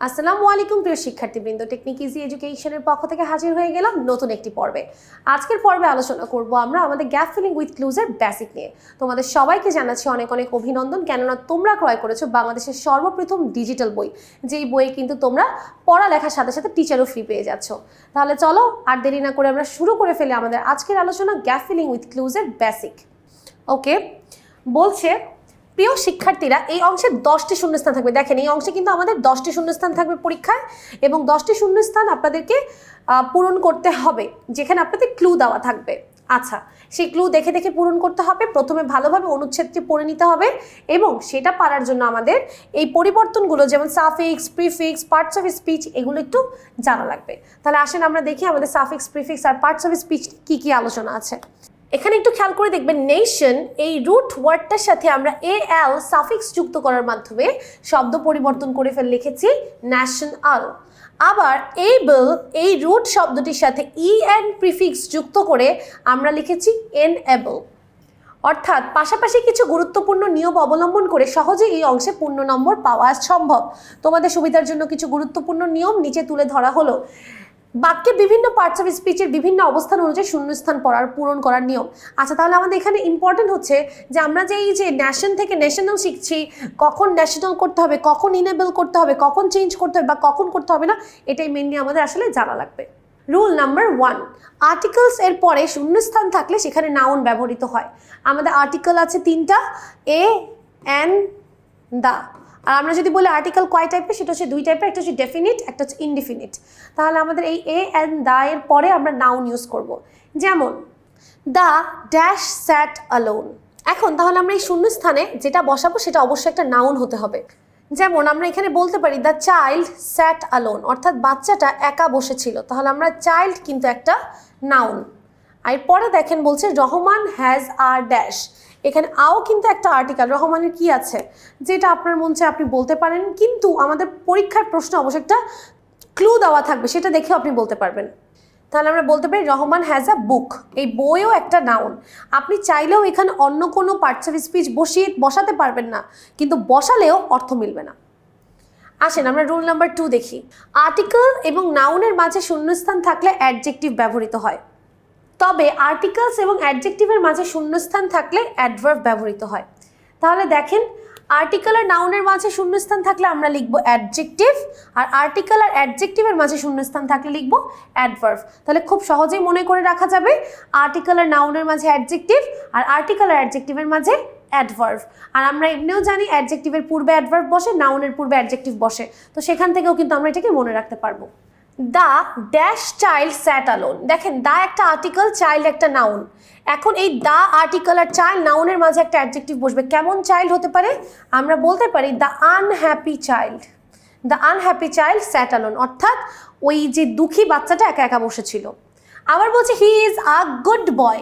আসসালামু আলাইকুম প্রিয় শিক্ষার্থীবৃন্দ টেকনিক ইজি এডুকেশনের পক্ষ থেকে হাজির হয়ে গেলাম নতুন একটি পর্বে। আজকের পর্বে আলোচনা করব আমরা আমাদের গ্যাপ ফিলিং উইথ ক্লুজের বেসিক নিয়ে। তোমাদের সবাইকে জানাচ্ছি অনেক অনেক অভিনন্দন, কেননা তোমরা ক্রয় করেছ বাংলাদেশের সর্বপ্রথম ডিজিটাল বই। যেই বইয়ে কিন্তু তোমরা পড়ালেখার সাথে সাথে টিচারও ফ্রি পেয়ে যাচ্ছ। তাহলে চলো আর দেরি না করে আমরা শুরু করে ফেলি আমাদের আজকের আলোচনা গ্যাপ ফিলিং উইথ ক্লুজের বেসিক ওকে বলছে প্রিয় শিক্ষার্থীরা, এই অংশে দশটি শূন্যস্থান থাকবে। দেখেন, এই অংশে কিন্তু আমাদের দশটি শূন্যস্থান থাকবে পরীক্ষায় এবং দশটি শূন্যস্থান আপনাদেরকে পূরণ করতে হবে, যেখানে আপনাদের ক্লু দেওয়া থাকবে। আচ্ছা সেই ক্লু দেখে দেখে পূরণ করতে হবে, প্রথমে ভালোভাবে অনুচ্ছেদটি পড়ে নিতে হবে এবং সেটা পারার জন্য আমাদের এই পরিবর্তনগুলো, যেমন suffix prefix parts of speech এগুলো একটু জানা লাগবে। তাহলে আসেন আমরা দেখি আমাদের সাফিক্স প্রিফিক্স আর পার্টস অফ স্পিচ কি কি আলোচনা আছে। এখানে একটু খেয়াল করে দেখবেন নেশন এই রুট ওয়ার্ডটার সাথে আমরা এ এল সাফিক্স যুক্ত করার মাধ্যমে শব্দ পরিবর্তন করে ফেলে, লিখেছি ন্যাশনাল আবার এবল এই রুট শব্দটির সাথে ই এন প্রিফিক্স যুক্ত করে আমরা লিখেছি এন এবল অর্থাৎ পাশাপাশি কিছু গুরুত্বপূর্ণ নিয়ম অবলম্বন করে সহজে এই অংশে পূর্ণ নম্বর পাওয়া সম্ভব। তোমাদের সুবিধার জন্য কিছু গুরুত্বপূর্ণ নিয়ম নিচে তুলে ধরা হলো। বাক্যে বিভিন্ন পার্টস অফ স্পিচের বিভিন্ন অবস্থান অনুযায়ী শূন্যস্থান পড়ার, পূরণ করার নিয়ম। আচ্ছা তাহলে আমাদের এখানে ইম্পর্টেন্ট হচ্ছে যে আমরা যে এই যে ন্যাশন থেকে ন্যাশনাল শিখছি, কখন ন্যাশনাল করতে হবে, কখন ইনেবল করতে হবে, কখন চেঞ্জ করতে হবে বা কখন করতে হবে না, এটাই মেনলি আমাদের আসলে জানা লাগবে। রুল নাম্বার ওয়ান আর্টিকেলস এর পরে শূন্যস্থান থাকলে সেখানে নাউন ব্যবহৃত হয়। আমাদের আর্টিকেল আছে তিনটা এ এন দা আর আমরা যদি বলি আর্টিকেল কয় টাইপের সেটা হচ্ছে দুই টাইপের একটা হচ্ছে ডেফিনিট একটা হচ্ছে ইনডিফিনিট তাহলে আমাদের এই এ অ্যান্ড দা এর পরে আমরা নাউন ইউজ করব। যেমন দ্য ড্যাশ স্যাট অ্যালোন এখন তাহলে আমরা এই শূন্যস্থানে যেটা বসাবো, সেটা অবশ্যই একটা নাউন হতে হবে। যেমন, আমরা এখানে বলতে পারি দ্য চাইল্ড স্যাট অ্যালোন অর্থাৎ বাচ্চাটা একা বসেছিল। তাহলে আমরা চাইল্ড কিন্তু একটা নাউন আর পরে দেখেন বলছে, রহমান হ্যাজ আর ড্যাশ এখানে আও কিন্তু একটা আর্টিকেল রহমানের কি আছে? যেটা আপনার মন আপনি বলতে পারেন, কিন্তু আমাদের পরীক্ষার প্রশ্ন অবশ্যই একটা ক্লু দেওয়া থাকবে, সেটা দেখেও আপনি বলতে পারবেন। তাহলে আমরা বলতে পারি, রহমান হ্যাজ আ বুক এই বইও একটা নাউন আপনি চাইলেও এখানে অন্য কোনো পার্টস অফ স্পিচ বসিয়ে বসাতে পারবেন না, কিন্তু বসালেও অর্থ মিলবে না। আসেন, আমরা রুল নাম্বার টু দেখি। আর্টিকেল এবং নাউনের মাঝে শূন্যস্থান থাকলে অ্যাডজেক্টিভ ব্যবহৃত হয়। তবে আর্টিকেলস এবং অ্যাডজেক্টিভের মাঝে শূন্যস্থান থাকলে অ্যাডভার্ব ব্যবহৃত হয়। তাহলে দেখেন আর্টিকেল আর নাউনের মাঝে শূন্যস্থান থাকলে আমরা লিখব অ্যাডজেক্টিভ আর আর্টিকেল আর অ্যাডজেক্টিভের মাঝে শূন্যস্থান থাকলে লিখব অ্যাডভার্ভ তাহলে খুব সহজেই মনে করে রাখা যাবে আর্টিকেল আর নাউনের মাঝে অ্যাডজেক্টিভ আর আর্টিকেল আর অ্যাডজেক্টিভের মাঝে অ্যাডভার্ভ আর আমরা এমনিও জানি অ্যাডজেক্টিভের পূর্বে অ্যাডভার্ভ বসে নাউনের পূর্বে অ্যাডজেক্টিভ বসে। তো সেখান থেকেও কিন্তু আমরা এটাকে মনে রাখতে পারব। The dash child sat alone দেখেন, দা একটা আর্টিকেল, চাইল্ড একটা নাউন। এখন এই দা আর্টিকেল আর চাইল্ড নাউনের মাঝে একটা অ্যাডজেক্টিভ বসবে। কেমন চাইল্ড হতে পারে? আমরা বলতে পারি the unhappy child. The unhappy child sat alone অর্থাৎ ওই যে দুঃখী বাচ্চাটা একা একা বসেছিল আবার বলছে হি ইজ আ গুড বয়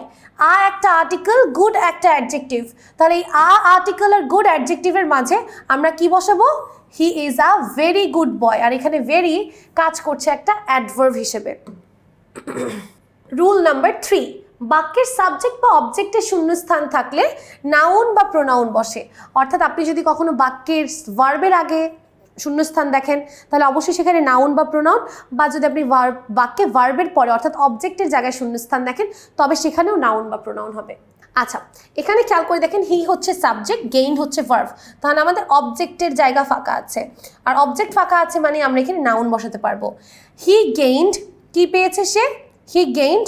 আ একটা আর্টিকেল গুড একটা অ্যাডজেক্টিভ। তাহলে এই আ আর্টিকেল আর গুড অ্যাডজেক্টিভের মাঝে আমরা কি বসাবো? He is a very good boy আর এখানে ভেরি কাজ করছে একটা অ্যাডভার্ভ হিসেবে। রুল নাম্বার থ্রি বাক্যের সাবজেক্ট বা অবজেক্টের শূন্যস্থান থাকলে নাউন বা প্রোনাউন বসে। অর্থাৎ আপনি যদি কখনো বাক্যের ভার্বের আগে শূন্যস্থান দেখেন, তাহলে অবশ্যই সেখানে নাউন বা প্রোনাউন বা যদি আপনি বাক্যে ভার্বের পরে অর্থাৎ অবজেক্টের জায়গায় শূন্যস্থান দেখেন, তবে সেখানেও নাউন বা প্রোনাউন হবে। আচ্ছা এখানে খেয়াল করে দেখেন হি হচ্ছে সাবজেক্ট গেইন হচ্ছে ভার্ভ তাহলে আমাদের অবজেক্টের জায়গা ফাঁকা আছে। আর অবজেক্ট ফাঁকা আছে মানে আমরা এখানে নাউন বসাতে পারব। হি গেইনড কি পেয়েছে সে? হি গেইনড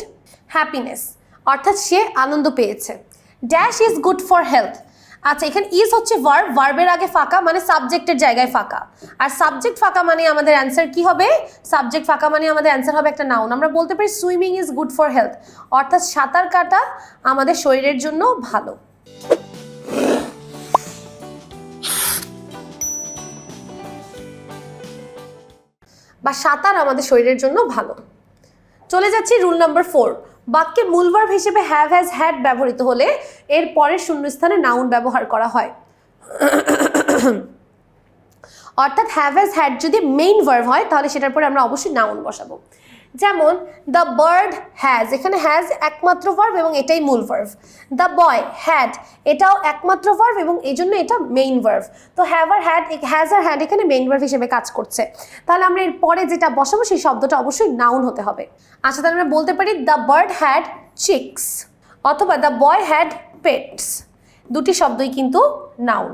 হ্যাপিনেস অর্থাৎ সে আনন্দ পেয়েছে। Dash is good for health আচ্ছা এখানে ইজ হচ্ছে ভার্ব ভার্বের আগে ফাঁকা মানে সাবজেক্টের জায়গায় ফাঁকা। আর সাবজেক্ট ফাঁকা মানে আমাদের অ্যান্সার কি হবে? সাবজেক্ট ফাঁকা মানে আমাদের অ্যান্সার হবে একটা নাউন আমরা বলতে পারি swimming is good for health অর্থাৎ সাঁতার কাটা আমাদের শরীরের জন্য ভালো। বা সাঁতার আমাদের শরীরের জন্য ভালো। চলে যাচ্ছি রুল নাম্বার ফোর বাক্যে মূল হিসেবে হ্যাভ হ্যাজ হ্যাড ব্যবহৃত হলে এর পরের শূন্যস্থানে নাউন ব্যবহার করা হয়। অর্থাৎ হ্যাভ হ্যাজ হ্যাড যদি মেইন ভার্ব হয়, তাহলে সেটার পরে আমরা অবশ্যই নাউন বসাবো। যেমন দ্য বার্ড হ্যাজ এখানে হ্যাজ একমাত্র ভার্ভ এবং এটাই মূল ভার্ভ দ্য বয় হ্যাড এটাও একমাত্র ভার্ভ এবং এই জন্য এটা মেইন ভার্ভ তো হ্যাভ আর হ্যাড হ্যাজ আর হ্যাড এখানে মেইন ভার্ভ হিসেবে কাজ করছে। তাহলে আমরা এর পরে যেটা বসাবো, সেই শব্দটা অবশ্যই নাউন হতে হবে। আচ্ছা তাহলে আমরা বলতে পারি দ্য বার্ড হ্যাড চিক্স অথবা দ্য বয় হ্যাড পেটস দুটি শব্দই কিন্তু নাউন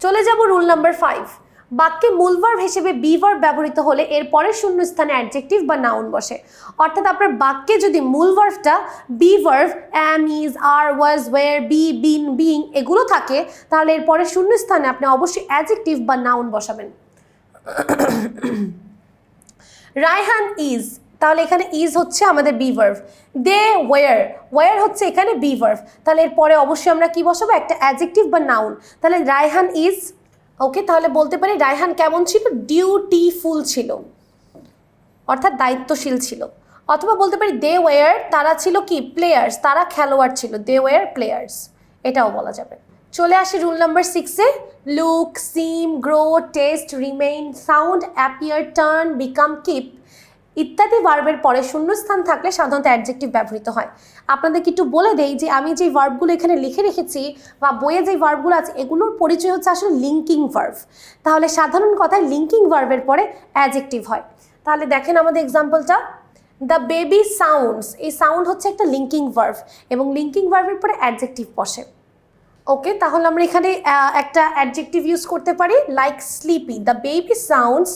চলে যাব রুল নাম্বার ফাইভ বাক্যে মূল হিসেবে বি ভার্ব ব্যবহৃত হলে এর পরের শূন্য স্থানে অ্যাডজেক্টিভ বা নাউন বসে। অর্থাৎ আপনার বাক্যে যদি মূল ভার্বটা be verb am is R was were be been being এগুলো থাকে, তাহলে এর পরে শূন্য স্থানে আপনি অবশ্যই অ্যাডজেক্টিভ বা নাউন বসাবেন। রায়হান ইজ তাহলে এখানে ইজ হচ্ছে আমাদের be verb they were were হচ্ছে এখানে বি ভার্ভ তাহলে এরপরে অবশ্যই আমরা কি বসাবো? একটা অ্যাডজেক্টিভ বা নাউন তাহলে রায়হান ইজ ওকে তাহলে বলতে পারি রায়হান কেমন ছিল? ডিউটিফুল ছিল। অর্থাৎ দায়িত্বশীল ছিল। অথবা বলতে পারি দে ওয়ার তারা ছিল কি? প্লেয়ার্স, তারা খেলোয়াড় ছিল। They were players. এটাও বলা যাবে। চলে আসি রুল নাম্বার সিক্সে look, seem, grow, taste, remain, sound, appear, turn, become, keep ইত্যাদি ভার্বের পরে শূন্যস্থান থাকলে সাধারণত অ্যাডজেক্টিভ ব্যবহৃত হয়। আপনাদেরকে একটু বলে দেই যে আমি যে ভার্বগুলো এখানে লিখে রেখেছি বা বইয়ে যে ভার্বগুলো আছে, এগুলোর পরিচয় হচ্ছে আসলে লিঙ্কিং ভার্ভ তাহলে সাধারণ কথায় লিঙ্কিং ভার্বের পরে অ্যাডজেক্টিভ হয়। তাহলে দেখেন আমাদের এক্সাম্পলটা দ্য বেবি সাউন্ডস এই সাউন্ড হচ্ছে একটা লিঙ্কিং ভার্ভ এবং লিঙ্কিং ভার্ভের পরে অ্যাডজেক্টিভ বসে। ওকে তাহলে আমরা এখানে একটা অ্যাডজেক্টিভ ইউজ করতে পারি like sleepy the baby sounds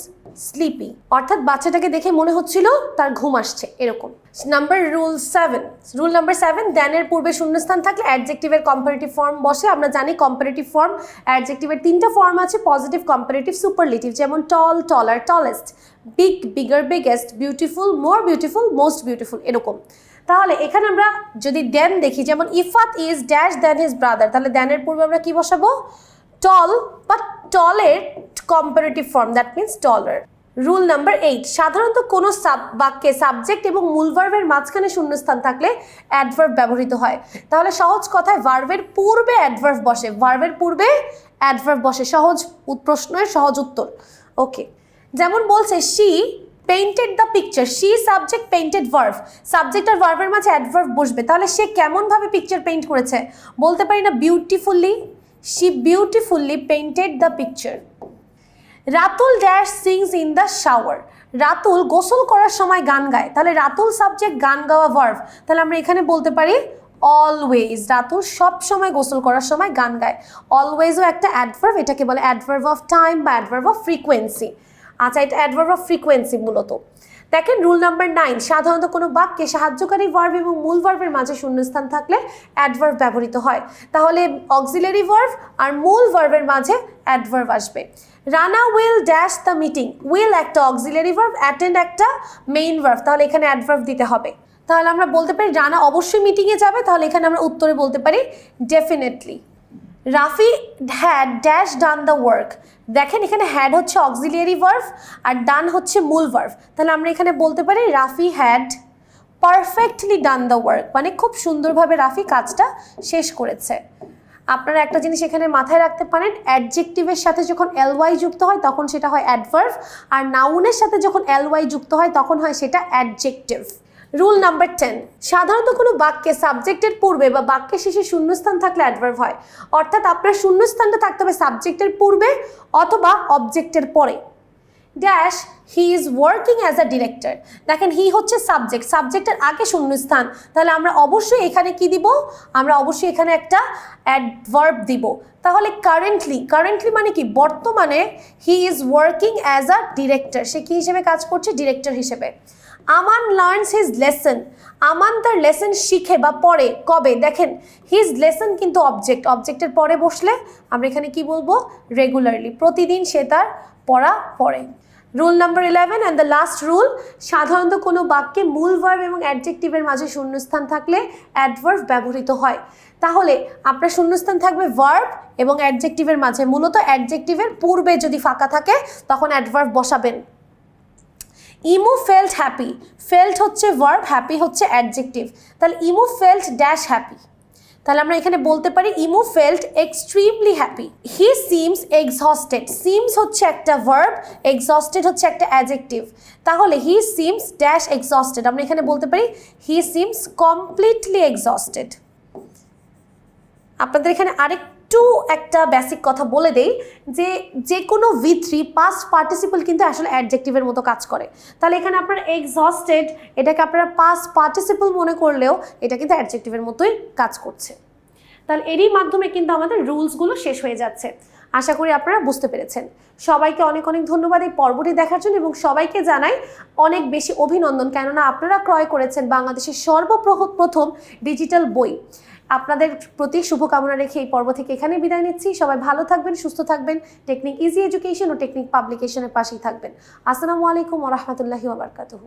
sleepy অর্থাৎ বাচ্চাটাকে দেখে মনে হচ্ছিল তার ঘুম আসছে, এরকম। Number rule seven rule number seven দ্যানের পূর্বে শূন্যস্থান থাকলে অ্যাডজেক্টিভের কম্পারেটিভ ফর্ম বসে। আমরা জানি কম্পারেটিভ ফর্ম অ্যাডজেক্টিভের তিনটা ফর্ম আছে পজিটিভ কম্পারেটিভ সুপারলেটিভ যেমন tall taller tallest big bigger biggest beautiful more beautiful most beautiful এরকম। তাহলে এখানে আমরা যদি দেন দেখি, যেমন Ifat is dash than his brother, তাহলে দেনের পূর্বে আমরা কি বসাবো? টল বা টলের comparative form that means taller rule number eight সাধারণত কোনো সাব, বাক্যে সাবজেক্ট এবং মূল ভার্বের মাঝখানে শূন্যস্থান থাকলে অ্যাডভার্ব ব্যবহৃত হয়। তাহলে সহজ কথায় ভার্ভের পূর্বে অ্যাডভার্ব বসে ভার্ভের পূর্বে অ্যাডভার্ব বসে, সহজ প্রশ্নের সহজ উত্তর। ওকে যেমন বলছে she painted the picture she subject painted verb subject আর ভার্ভের মাঝে অ্যাডভার্ভ বসবে। তাহলে সে কেমনভাবে পিকচার পেইন্ট করেছে? বলতে পারি না beautifully she beautifully painted the picture Ratul dash sings in the shower Ratul গোসল করার সময় গান গায়। তাহলে রাতুল সাবজেক্ট গান গাওয়া ভার্ভ তাহলে আমরা এখানে বলতে পারি অলওয়েজ রাতুল সব সময় গোসল করার সময় গান গায়। অলওয়েজও একটা অ্যাডভার্ভ এটাকে বলে অ্যাডভার্ভ অফ টাইম বা অ্যাডভার্ভ অফ ফ্রিকোয়েন্সি আচ্ছা এটা অ্যাডভার্ভ অফ ফ্রিকোয়েন্সি মূলত। দেখেন রুল নাম্বার নাইন সাধারণত কোনো বাক্যে সাহায্যকারী ভার্ব এবং মূল ভার্বের মাঝে শূন্যস্থান থাকলে অ্যাডভার্ব ব্যবহৃত হয়। তাহলে অক্সিলারি ভার্ব আর মূল ভার্বের মাঝে অ্যাডভার্ব আসবে। Rana will dash the meeting will একটা অক্সিলারি ভার্ব অ্যাটেন্ড একটা মেইন ভার্ব তাহলে এখানে অ্যাডভার্ব দিতে হবে। তাহলে আমরা বলতে পারি রানা অবশ্যই মিটিংয়ে যাবে। তাহলে এখানে আমরা উত্তরে বলতে পারি definitely Rafi had dash done the work দেখেন এখানে হ্যাড হচ্ছে অক্সিলিয়ারি ভার্ভ আর ডান হচ্ছে মূল ভার্ভ তাহলে আমরা এখানে বলতে পারি Rafi had perfectly done the work মানে খুব সুন্দরভাবে রাফি কাজটা শেষ করেছে। আপনারা একটা জিনিস এখানে মাথায় রাখতে পারেন অ্যাডজেক্টিভের সাথে যখন এলওয়াই যুক্ত হয় তখন সেটা হয় অ্যাডভার্ভ আর নাউনের সাথে যখন এলওয়াই যুক্ত হয় তখন হয় সেটা অ্যাডজেক্টিভ রুল নাম্বার টেন সাধারণত কোনো বাক্যে সাবজেক্টের পূর্বে বা বাক্যের শেষে শূন্যস্থান থাকলে অ্যাডভার্ব হয়। অর্থাৎ আপনার শূন্যস্থানটা থাকতে হবে সাবজেক্টের পূর্বে অথবা অবজেক্টের পরে। Dash he is working as a director দেখেন হি হচ্ছে সাবজেক্ট সাবজেক্টের আগে শূন্যস্থান। তাহলে আমরা অবশ্যই এখানে কি দিব? আমরা অবশ্যই এখানে একটা অ্যাডভার্ব দিব। তাহলে কারেন্টলি কারেন্টলি মানে কি? বর্তমানে he is working as a director সে কি হিসেবে কাজ করছে? ডিরেক্টর হিসেবে। Aman learns his lesson Aman তার লেসন শিখে বা পড়ে কবে? দেখেন হিজ লেসন কিন্তু অবজেক্ট অবজেক্টের পরে বসলে আমরা এখানে কি বলব? রেগুলারলি প্রতিদিন সে তার পড়া পড়ে। Rule number eleven and the last rule সাধারণত কোনো বাক্যে মূল ভার্ব এবং অ্যাডজেক্টিভের মাঝে শূন্যস্থান থাকলে অ্যাডভার্ব ব্যবহৃত হয়। তাহলে আপনার শূন্যস্থান থাকবে ভার্ব এবং অ্যাডজেক্টিভের মাঝে। মূলত অ্যাডজেক্টিভের পূর্বে যদি ফাঁকা থাকে, তখন অ্যাডভার্ব বসাবেন। Imu felt happy. ফেল্ট হচ্ছে ভার্ব, হ্যাপি হচ্ছে অ্যাডজেক্টিভ। তাহলে ইমু ফেল্ট ড্যাশ হ্যাপি। তাহলে আমরা এখানে বলতে পারি ইমু felt extremely happy. He seems exhausted. Seems হচ্ছে একটা ভার্ব, এক্সহস্টেড হচ্ছে একটা অ্যাজেক্টিভ তাহলে হি সিমস ড্যাশ এক্সহস্টেড। আমরা এখানে বলতে পারি হি সিমস কমপ্লিটলি এক্সহস্টেড। আপনাদের এখানে আরেকটু একটা বেসিক কথা বলে দেই যে যে কোনো ভি থ্রি পাস্ট পার্টিসিপল কিন্তু আসলে অ্যাডজেক্টিভের মতো কাজ করে। তাহলে এখানে আপনার এক্সস্টেড এটাকে আপনারা পাস্ট পার্টিসিপল মনে করলেও এটা কিন্তু অ্যাডজেক্টিভের মতোই কাজ করছে। তাহলে এরই মাধ্যমে কিন্তু আমাদের রুলসগুলো শেষ হয়ে যাচ্ছে। আশা করি আপনারা বুঝতে পেরেছেন। সবাইকে অনেক অনেক ধন্যবাদ এই পর্বটি দেখার জন্য এবং সবাইকে জানাই অনেক বেশি অভিনন্দন, কেননা আপনারা ক্রয় করেছেন বাংলাদেশের সর্বপ্রথম ডিজিটাল বই। আপনাদের প্রতি শুভকামনা রেখে এই পর্ব থেকে এখানে বিদায় নিচ্ছি। সবাই ভালো থাকবেন, সুস্থ থাকবেন, টেকনিক ইজি এডুকেশন ও টেকনিক পাবলিকেশনের পাশেই থাকবেন। আসসালামু আলাইকুম ওরহমতুল্লাহি ওবরকাতুহু